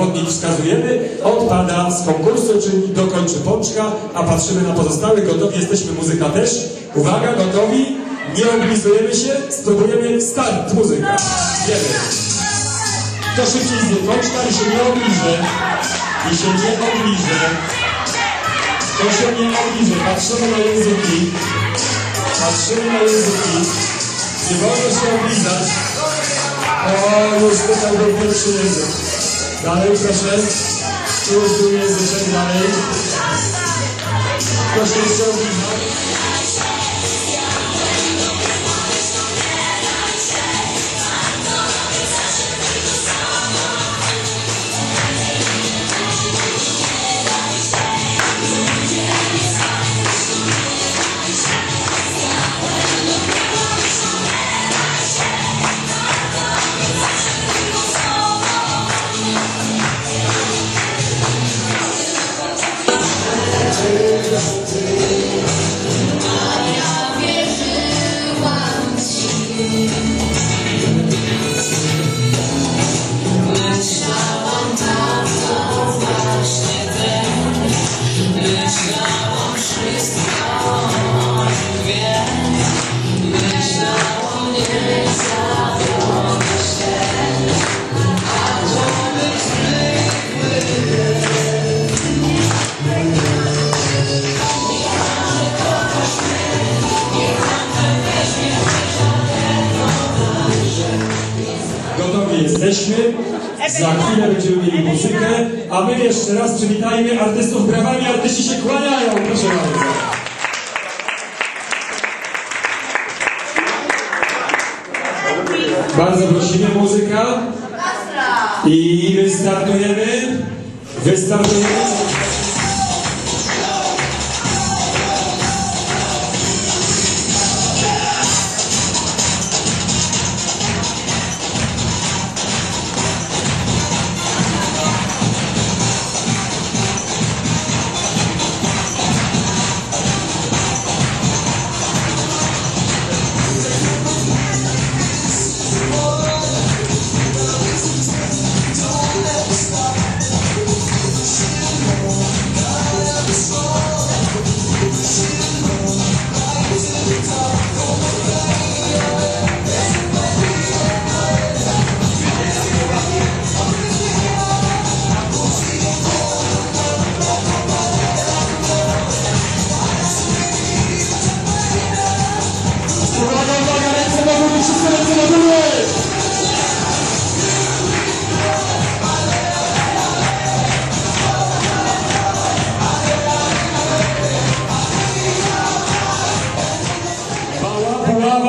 zawodnik wskazujemy, odpada z konkursu, czyli dokończy pączka, a patrzymy na pozostałych. Gotowi jesteśmy, muzyka też. Uwaga, gotowi? Nie oblizujemy się, spróbujemy start, muzyka. Wiemy. Kto szybciej zje pączka i się nie obliże. I się nie obliże. Kto się nie obliże. Patrzymy na języki. Patrzymy na języki. Nie wolno się oblizać. O, już tutaj był pierwszy język. Dalej proszę. Już był języczek dalej. Ktoś jeszcze Za chwilę będziemy mieli muzykę, a my jeszcze raz przywitajmy artystów brawami. Artyści się kłaniają, proszę bardzo. Bardzo prosimy, muzyka. I wystartujemy. Wystartujemy.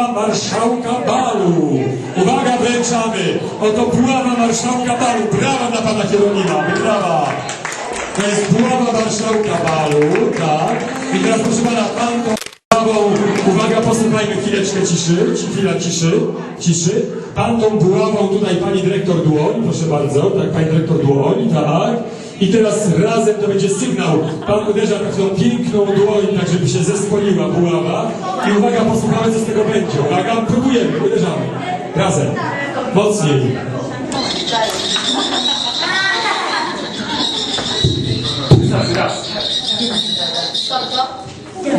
Marszałka balu. Uwaga, wręczamy. Oto buława marszałka balu. Brawa dla pana Hieronima, brawa. To jest buława marszałka balu, tak. I teraz proszę pana, pan tą buławą, uwaga, posłuchajmy chwileczkę ciszy, ci- chwila ciszy, ciszy. Pan tą buławą, tutaj pani dyrektor dłoń, proszę bardzo, tak, pani dyrektor dłoń, tak. I teraz razem to będzie sygnał. Pan uderza tak w tą piękną dłoń, tak żeby się zespoliła buława. I uwaga, posłuchamy co z tego będzie. Uwaga, próbujemy, uderzamy. Razem. Mocniej.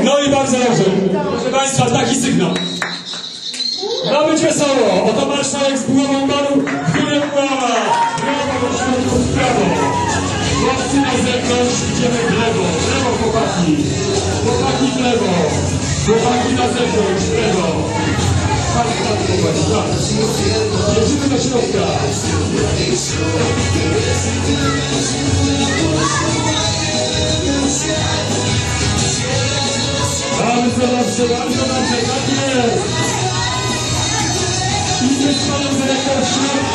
No i bardzo dobrze. Proszę Państwa, taki sygnał. Ma być wesoło. Oto marszałek z buławą baru. Górę buława. Brawo do środku, Chłopcy na zewnątrz, idziemy w lewo. W lewo chłopaki. Chłopaki w lewo. Chłopaki na zewnątrz, w lewo. Tak, tak, chłopaki, tak. Jedziemy do środka. Bardzo dobrze, bardzo dobrze, tak jest. I jest panem dyrektor w środku.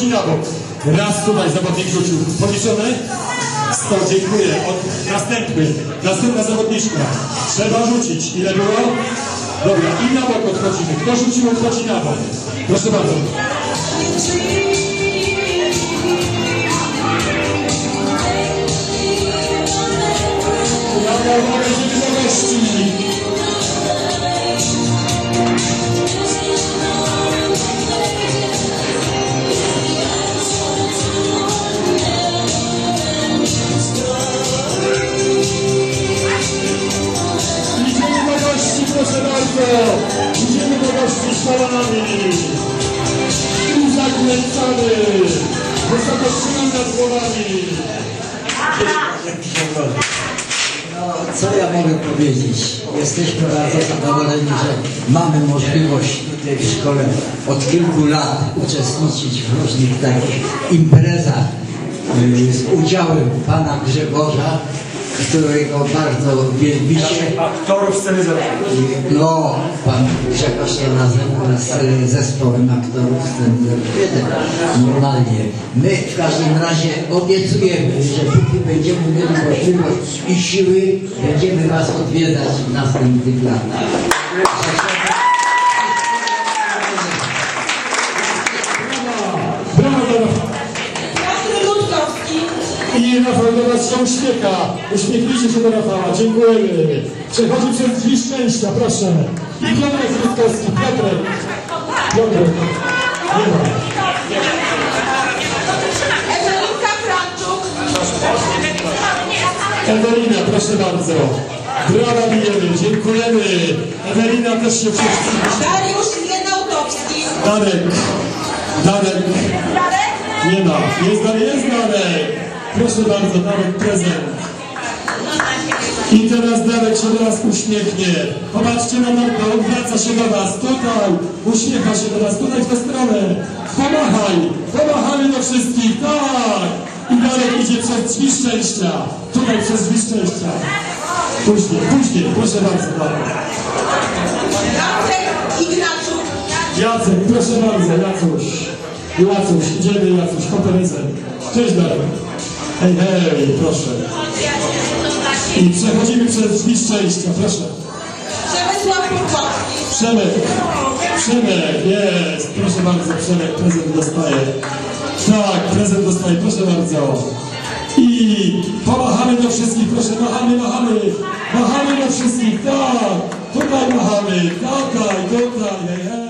Odchodzi na bok. Raz tutaj zawodnik rzucił. Podliczone? 100, dziękuję. Od, następny. Następna zawodniczka. Trzeba rzucić. Ile było? Dobra, i na bok odchodzimy. Kto rzucił, odchodzi na bok. Proszę bardzo. Uwaga, uwaga, idziemy do gości. No, co ja mogę powiedzieć? Jesteśmy bardzo zadowoleni, że mamy możliwość tutaj w szkole od kilku lat uczestniczyć w różnych takich imprezach y, z udziałem pana Grzegorza, którego bardzo wielbicie. Aktorów zewnętrznej. No, pan Grzegorz się nazywa z zespołem aktorów 01. Normalnie. My w każdym razie obiecujemy, że póki będziemy mieli możliwość i siły, będziemy was odwiedzać w następnych latach. I Rafał do nas się uśmiecha. Uśmiechnijcie się do Rafała. Dziękujemy. Przechodzi przez drzwi szczęścia, proszę. I Piotrek Rutkowski. Piotrek. Piotrek. Ewelinka Franczuk. Ewelina, proszę bardzo. Brawa bijemy, dziękujemy. Ewelina też się wszyscy. Dariusz Janautowski. Darek. Darek. Nie ma. Jest Darek, jest Darek. Proszę bardzo, Darek prezent. I teraz Darek się do nas uśmiechnie. Popatrzcie na Marko, odwraca się do was. Tutaj. Uśmiecha się do was. Tutaj w tę stronę. Pomachaj. Pomachamy do wszystkich. Tak. I Darek idzie przez drzwi szczęścia. Tutaj przez drzwi szczęścia. Później, później. Proszę bardzo, Darek. Jacek proszę bardzo, Jacuś. Jacuś, idziemy Jacuś, hotelizem. Cześć Darek. Hej, hej, proszę. I przechodzimy przez drzwi szczęścia, proszę. Przemysław Purkowski. Przemek, Przemek, jest. Proszę bardzo, Przemek, prezent dostaje. Tak, prezent dostaje, proszę bardzo. I pomachamy do wszystkich, proszę, machamy, machamy. Machamy do wszystkich, tak. Tutaj machamy, tutaj, tutaj, hej, hej.